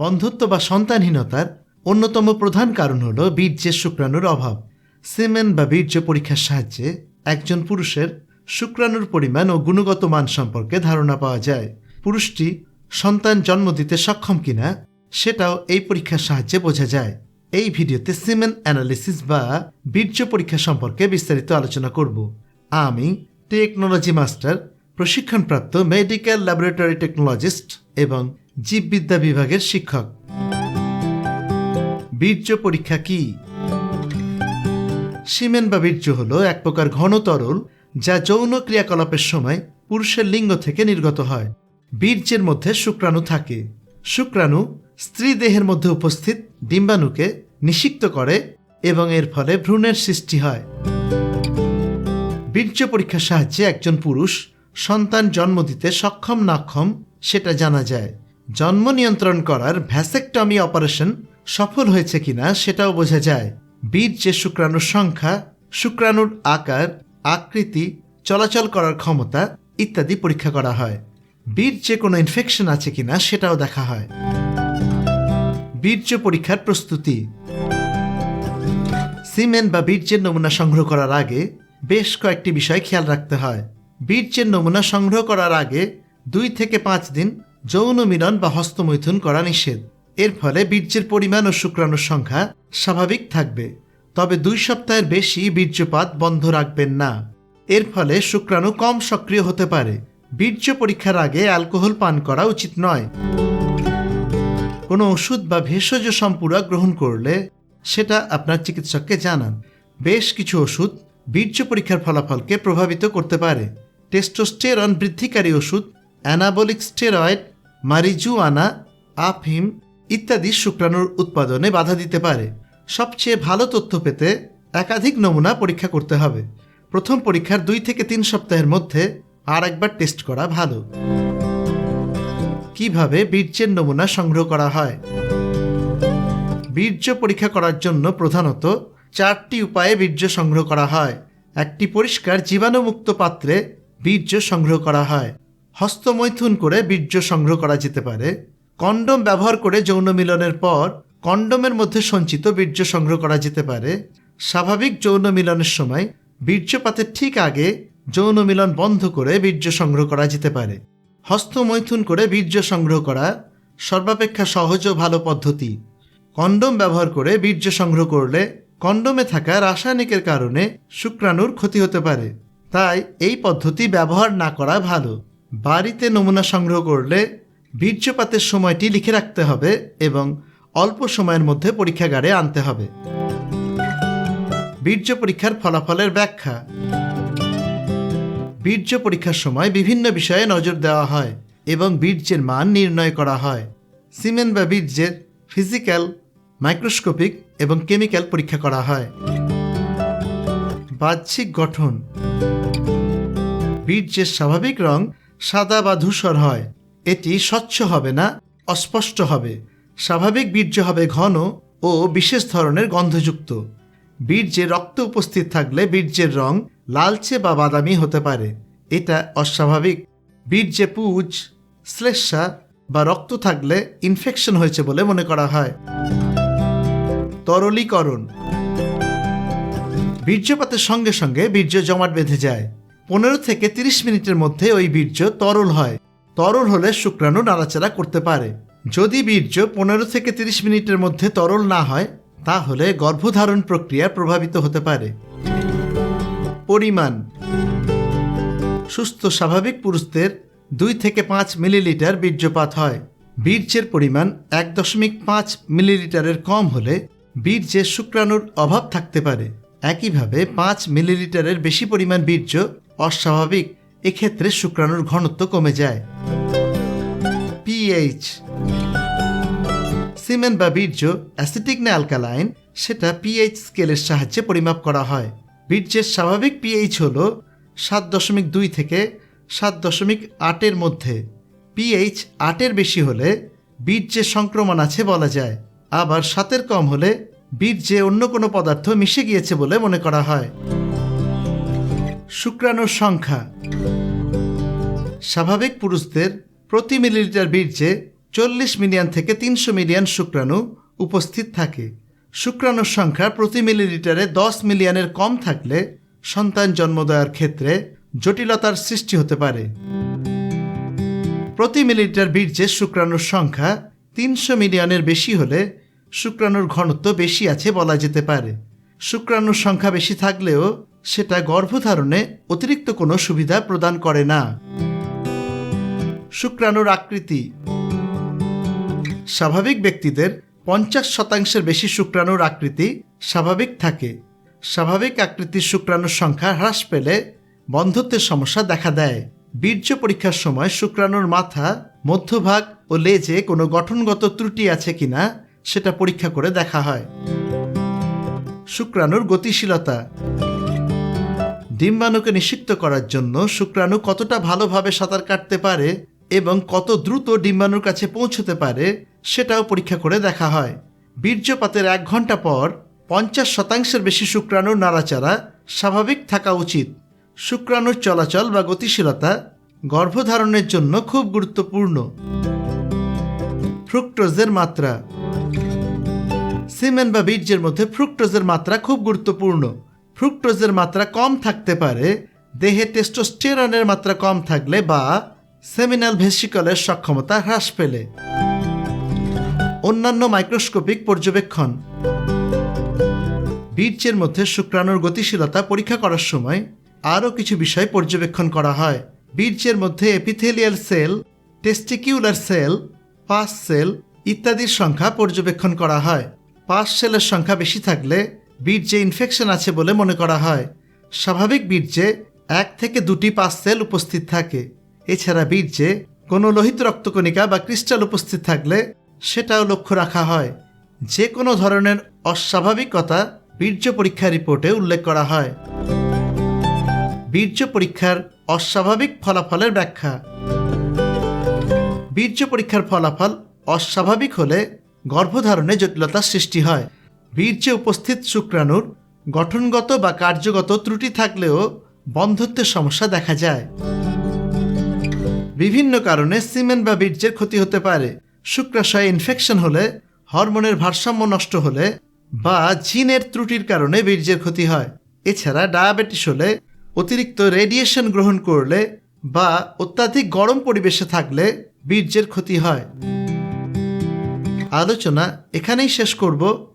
বন্ধুত্ব বা সন্তানহীনতার অন্যতম প্রধান কারণ হল বীর্যের শুক্রাণুর অভাব। সিমেন বা বীর্য পরীক্ষার সাহায্যে একজন পুরুষের শুক্রাণুর পরিমাণ ও গুণগত মান সম্পর্কে ধারণা পাওয়া যায়। পুরুষটি সন্তান জন্ম দিতে সক্ষম কিনা সেটাও এই পরীক্ষার সাহায্যে বোঝা যায়। এই ভিডিওতে সিমেন অ্যানালিসিস বা বীর্য পরীক্ষা সম্পর্কে বিস্তারিত আলোচনা করব। আমি টেকনোলজি মাস্টার, প্রশিক্ষণপ্রাপ্ত মেডিকেল ল্যাবরেটরি টেকনোলজিস্ট এবং জীববিদ্যা বিভাগের শিক্ষক। বীর্য পরীক্ষা কি? সিমেন বা বীর্য হল এক প্রকার ঘন তরল যা যৌন ক্রিয়াকলাপের সময় পুরুষের লিঙ্গ থেকে নির্গত হয়। বীর্যের মধ্যে শুক্রাণু থাকে। শুক্রাণু স্ত্রী দেহের মধ্যে উপস্থিত ডিম্বাণুকে নিষিক্ত করে এবং এর ফলে ভ্রূণের সৃষ্টি হয়। বীর্য পরীক্ষার সাহায্যে একজন পুরুষ সন্তান জন্ম দিতে সক্ষম নাক্ষম সেটা জানা যায়। জন্ম নিয়ন্ত্রণ করার ভ্যাসেকটমি অপারেশন সফল হয়েছে কিনা সেটাও বোঝা যায়। বীর যে শুক্রাণুর সংখ্যা, শুক্রাণুর আকার, আকৃতি, চলাচল করার ক্ষমতা ইত্যাদি পরীক্ষা করা হয়। বীর্যে কোনো ইনফেকশন আছে কিনা সেটাও দেখা হয়। বীর্য পরীক্ষার প্রস্তুতি। সিমেন বা বীর্যের নমুনা সংগ্রহ করার আগে বেশ কয়েকটি বিষয় খেয়াল রাখতে হয়। বীর্যের নমুনা সংগ্রহ করার আগে দুই থেকে পাঁচ দিন যৌন মিলন বা হস্তমৈথুন করা নিষেধ। এর ফলে বীর্যের পরিমাণ ও শুক্রাণুর সংখ্যা স্বাভাবিক থাকবে। তবে দুই সপ্তাহের বেশি বীর্যপাত বন্ধ রাখবেন না। এর ফলে শুক্রাণু কম সক্রিয় হতে পারে। বীর্য পরীক্ষার আগে অ্যালকোহল পান করা উচিত নয়। কোনো ওষুধ বা ভেষজ সম্পূরক গ্রহণ করলে সেটা আপনার চিকিৎসককে জানান। বেশ কিছু ওষুধ বীর্য পরীক্ষার ফলাফলকে প্রভাবিত করতে পারে। টেস্টোস্টেরন বৃদ্ধিকারী ওষুধ অ্যানাবলিক স্টেরয়েড, মারিজুয়ানা, আফিম ইত্যাদি শুক্রাণুর উৎপাদনে বাধা দিতে পারে। সবচেয়ে ভালো তথ্য পেতে একাধিক নমুনা পরীক্ষা করতে হবে। প্রথম পরীক্ষার দুই থেকে তিন সপ্তাহের মধ্যে আর একবার টেস্ট করা ভালো। কীভাবে বীর্যের নমুনা সংগ্রহ করা হয়? বীর্য পরীক্ষা করার জন্য প্রধানত চারটি উপায়ে বীর্য সংগ্রহ করা হয়। একটি পরিষ্কার জীবাণুমুক্ত পাত্রে বীর্য সংগ্রহ করা হয়। হস্তমৈথুন করে বীর্য সংগ্রহ করা যেতে পারে। কন্ডম ব্যবহার করে যৌন মিলনের পর কন্ডমের মধ্যে সঞ্চিত বীর্য সংগ্রহ করা যেতে পারে। স্বাভাবিক যৌন মিলনের সময় বীর্যপাতের ঠিক আগে যৌন মিলন বন্ধ করে বীর্য সংগ্রহ করা যেতে পারে। হস্তমৈথুন করে বীর্য সংগ্রহ করা সর্বাপেক্ষা সহজ ও ভালো পদ্ধতি। কন্ডম ব্যবহার করে বীর্য সংগ্রহ করলে কন্ডমে থাকা রাসায়নিকের কারণে শুক্রাণুর ক্ষতি হতে পারে। তাই এই পদ্ধতি ব্যবহার না করা ভালো। বাড়িতে নমুনা সংগ্রহ করলে বীর্যপাতের সময়টি লিখে রাখতে হবে এবং অল্প সময়ের মধ্যে পরীক্ষাগারে আনতে হবে। বীর্য পরীক্ষার ফলাফলের ব্যাখ্যা। বীর্য পরীক্ষার সময় বিভিন্ন বিষয়ে নজর দেওয়া হয় এবং বীর্যের মান নির্ণয় করা হয়। সিমেন্ট বা বীর্যের ফিজিক্যাল, মাইক্রোস্কোপিক এবং কেমিক্যাল পরীক্ষা করা হয়। বাহ্যিক গঠন। বীর্যের স্বাভাবিক রং সাদা বা ধূসর হয়। এটি স্বচ্ছ হবে না, অস্পষ্ট হবে। স্বাভাবিক বীর্য হবে ঘন ও বিশেষ ধরনের গন্ধযুক্ত। বীর্যে রক্ত উপস্থিত থাকলে বীর্যের রং লালচে বা বাদামি হতে পারে। এটা অস্বাভাবিক। বীর্যে পুজ শ্লেষা বা রক্ত থাকলে ইনফেকশন হয়েছে বলে মনে করা হয়। তরলীকরণ। বীর্যপাতের সঙ্গে সঙ্গে বীর্য জমাট বেঁধে যায়। পনেরো থেকে তিরিশ মিনিটের মধ্যে ওই বীর্য তরল হয়। তরল হলে শুক্রাণু নাড়াচাড়া করতে পারে। যদি বীর্য পনেরো থেকে তিরিশ মিনিটের মধ্যে তরল না হয়, তাহলে গর্ভধারণ প্রক্রিয়া প্রভাবিত হতে পারে। পরিমাণ সুস্থ স্বাভাবিক পুরুষদের দুই থেকে পাঁচ মিলিলিটার বীর্যপাত হয়। বীর্যের পরিমাণ এক দশমিক পাঁচ মিলিলিটারের কম হলে বীর্যে শুক্রাণুর অভাব থাকতে পারে। একইভাবে পাঁচ মিলিলিটারের বেশি পরিমাণ বীর্য অস্বাভাবিক, এক্ষেত্রে শুক্রাণুর ঘনত্ব কমে যায়। পিএইচ সিমেন বা বীর্য, অ্যাসিটিক না অ্যালকালাইন, সেটা পিএইচ স্কেলের সাহায্যে পরিমাপ করা হয়। বীর্যের স্বাভাবিক পিএইচ হল সাত দশমিক দুই থেকে সাত দশমিক আটের মধ্যে। পিএইচ আটের বেশি হলে বীর্যে সংক্রমণ আছে বলা যায়। আবার সাতের কম হলে বীর্যে অন্য কোনো পদার্থ মিশে গিয়েছে বলে মনে করা হয়। শুক্রাণুর সংখ্যা। স্বাভাবিক পুরুষদের প্রতি মিলিলিটার বীর্যে চল্লিশ মিলিয়ন থেকে তিনশো মিলিয়ন শুক্রাণু উপস্থিত থাকে। শুক্রাণুর সংখ্যা প্রতি মিলিলিটারে দশ মিলিয়নের কম থাকলে সন্তান জন্ম দেওয়ার ক্ষেত্রে জটিলতার সৃষ্টি হতে পারে। প্রতি মিলিলিটার বীর্যে শুক্রাণুর সংখ্যা তিনশো মিলিয়নের বেশি হলে শুক্রাণুর ঘনত্ব বেশি আছে বলা যেতে পারে। শুক্রাণুর সংখ্যা বেশি থাকলেও সেটা গর্ভধারণে অতিরিক্ত কোনো সুবিধা প্রদান করে না। শুক্রাণুর আকৃতি। স্বাভাবিক ব্যক্তিদের পঞ্চাশ শতাংশের বেশি শুক্রাণুর আকৃতি স্বাভাবিক থাকে। স্বাভাবিক আকৃতির শুক্রাণুর সংখ্যা হ্রাস পেলে বন্ধত্বের সমস্যা দেখা দেয়। বীর্য পরীক্ষার সময় শুক্রাণুর মাথা, মধ্যভাগ ও লেজে কোনো গঠনগত ত্রুটি আছে কিনা সেটা পরীক্ষা করে দেখা হয়। শুক্রাণুর গতিশীলতা। ডিম্বাণুকে নিষিক্ত করার জন্য শুক্রাণু কতটা ভালোভাবে সাঁতার কাটতে পারে এবং কত দ্রুত ডিম্বাণুর কাছে পৌঁছতে পারে সেটাও পরীক্ষা করে দেখা হয়। বীর্যপাতের এক ঘণ্টা পর পঞ্চাশ শতাংশের বেশি শুক্রাণুর নাড়াচাড়া স্বাভাবিক থাকা উচিত। শুক্রাণুর চলাচল বা গতিশীলতা গর্ভধারণের জন্য খুব গুরুত্বপূর্ণ। ফ্রুক্টোজের মাত্রা। সিমেন বা বীর্যের মধ্যে ফ্রুক্টোজের মাত্রা খুব গুরুত্বপূর্ণ। ফ্রুক্টোজের মাত্রা কম থাকতে পারে, দেহে টেস্টোস্টেরনের মাত্রা কম থাকলে বা সেমিনাল ভেসিকলের সক্ষমতা হ্রাস পেলে। অন্যান্য মাইক্রোস্কোপিক পর্যবেক্ষণ। বীর্যের মধ্যে শুক্রাণুর গতিশীলতা পরীক্ষা করার সময় আরও কিছু বিষয় পর্যবেক্ষণ করা হয়। বীর্যের মধ্যে epithelial cell testicular cell pus cell ইত্যাদির সংখ্যা পর্যবেক্ষণ করা হয়। পাস সেলের সংখ্যা বেশি থাকলে বীর্যে ইনফেকশন আছে বলে মনে করা হয়। স্বাভাবিক বীর্যে এক থেকে দুটি পাস সেল উপস্থিত থাকে। এছাড়া বীর্যে কোনো লোহিত রক্তকণিকা বা ক্রিস্টাল উপস্থিত থাকলে সেটাও লক্ষ্য রাখা হয়। যে কোনো ধরনের অস্বাভাবিকতা বীর্য পরীক্ষা রিপোর্টে উল্লেখ করা হয়। বীর্য পরীক্ষার অস্বাভাবিক ফলাফলের ব্যাখ্যা। বীর্য পরীক্ষার ফলাফল অস্বাভাবিক হলে গর্ভধারণে জটিলতার সৃষ্টি হয়। বীর্যে উপস্থিত শুক্রাণুর গঠনগত বা কার্যগত ত্রুটি থাকলেও বন্ধত্বের সমস্যা দেখা যায়। বিভিন্ন কারণে সিমেন বা বীর্যের ক্ষতি হতে পারে। শুক্রাশয়ে ইনফেকশন হলে, হরমোনের ভারসাম্য নষ্ট হলে বা জিনের ত্রুটির কারণে বীর্যের ক্ষতি হয়। এছাড়া ডায়াবেটিস হলে, অতিরিক্ত রেডিয়েশন গ্রহণ করলে বা অত্যাধিক গরম পরিবেশে থাকলে বীর্যের ক্ষতি হয়। আলোচনা এখানেই শেষ করব।